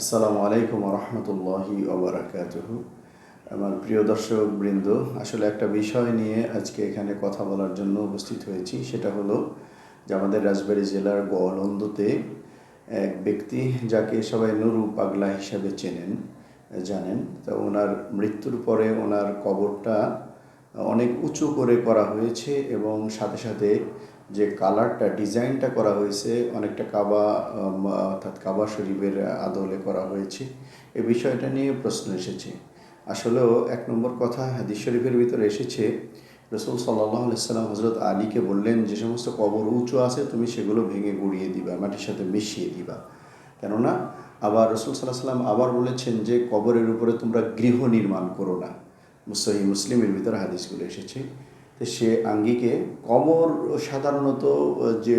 আসসালামু আলাইকুম রহমতুল্লাহি ওবরাকাতুহু। আমার প্রিয় দর্শক বৃন্দ, আসলে একটা বিষয় নিয়ে আজকে এখানে কথা বলার জন্য উপস্থিত হয়েছি। সেটা হলো যে আমাদের রাজবাড়ী জেলার গোয়ালন্দতে এক ব্যক্তি যাকে সবাই নুরু পাগলা হিসাবে চেনেন, জানেন। তো ওনার মৃত্যুর পরে ওনার কবরটা অনেক উঁচু করে করা হয়েছে এবং সাথে সাথে যে কালারটা, ডিজাইনটা করা হয়েছে, অনেকটা কাবা অর্থাৎ কাবা শরীফের আদলে করা হয়েছে। এ বিষয়টা নিয়ে প্রশ্ন এসেছে। আসলেও এক নম্বর কথা হাদিস শরীফের ভিতরে এসেছে, রসুল সাল্লাহ আলাইসাল্লাম হজরত আলীকে বললেন, যে সমস্ত কবর উঁচু আছে, তুমি সেগুলো ভেঙে গুড়িয়ে দিবা, মাটির সাথে মিশিয়ে দিবা। কেননা, আবার রসুল সাল্লাহ সাল্লাম আবার বলেছেন যে, কবরের উপরে তোমরা গৃহ নির্মাণ করো না। মুসহি মুসলিমের ভিতরে হাদিসগুলো এসেছে। সে আঙ্গিকে কমর সাধারণত যে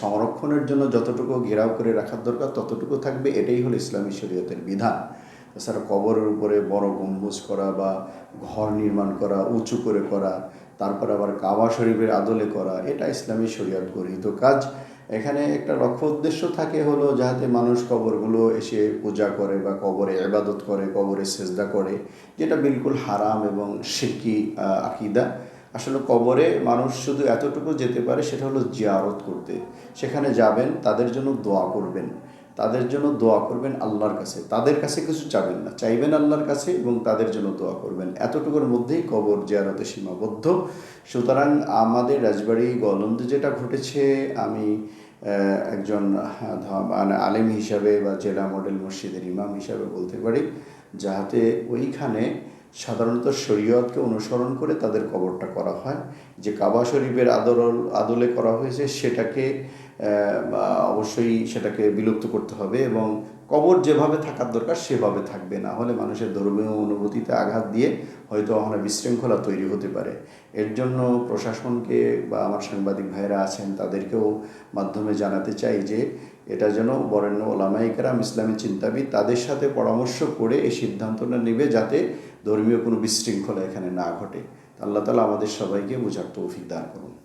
সংরক্ষণের জন্য যতটুকু ঘেরাও করে রাখার দরকার, ততটুকু থাকবে। এটাই হলো ইসলামী শরীয়তের বিধান। তাছাড়া কবরের উপরে বড় গম্বুজ করা বা ঘর নির্মাণ করা, উঁচু করে করা, তারপর আবার কাবা শরীফের আদলে করা, এটা ইসলামী শরীয়ত গরহিত কাজ। এখানে একটা লক্ষ্য উদ্দেশ্য থাকে হলো যাতে মানুষ কবরগুলো এসে পূজা করে বা কবরে এবাদত করে, কবরে সেজদা করে, যেটা বিলকুল হারাম এবং শিকি আকিদা। আসলে কবরে মানুষ শুধু এতটুকু যেতে পারে, সেটা হলো জিয়ারত করতে। সেখানে যাবেন, তাদের জন্য দোয়া করবেন। তাদের জন্য দোয়া করবেন আল্লাহর কাছে। তাদের কাছে কিছু চাবেন না। চাইবেন আল্লাহর কাছে এবং তাদের জন্য দোয়া করবেন। এতটুকুর মধ্যেই কবর জিয়ারতে সীমাবদ্ধ। সুতরাং আমাদের রাজবাড়ি গলন্দে যেটা ঘটেছে, আমি একজন মানে আলেম হিসাবে বা জেলা মডেল মসজিদের ইমাম হিসাবে বলতে পারি, যাহাতে ওইখানে সাধারণত শরীয়তকে অনুসরণ করে তাদের কবরটা করা হয়। যে কাবা শরীফের আদর আদলে করা হয়েছে, সেটাকে অবশ্যই সেটাকে বিলুপ্ত করতে হবে এবং কবর যেভাবে থাকার দরকার, সেভাবে থাকবে। না হলে মানুষের ধর্মীয় অনুভূতিতে আঘাত দিয়ে হয়তো ওখানে বিশৃঙ্খলা তৈরি হতে পারে। এর জন্য প্রশাসনকে বা আমার সাংবাদিক ভাইয়েরা আছেন, তাদেরকেও মাধ্যমে জানাতে চাই যে এটা যেন বরেণ্য ওলামাইকেরাম ইসলামী চিন্তাবিদ তাদের সাথে পরামর্শ করে এই সিদ্ধান্তটা নেবে যাতে ধর্মীয় কোনো বিশৃঙ্খলা এখানে না ঘটে। আল্লাহ তালা আমাদের সবাইকে বোঝার তৌফিক দান করুন।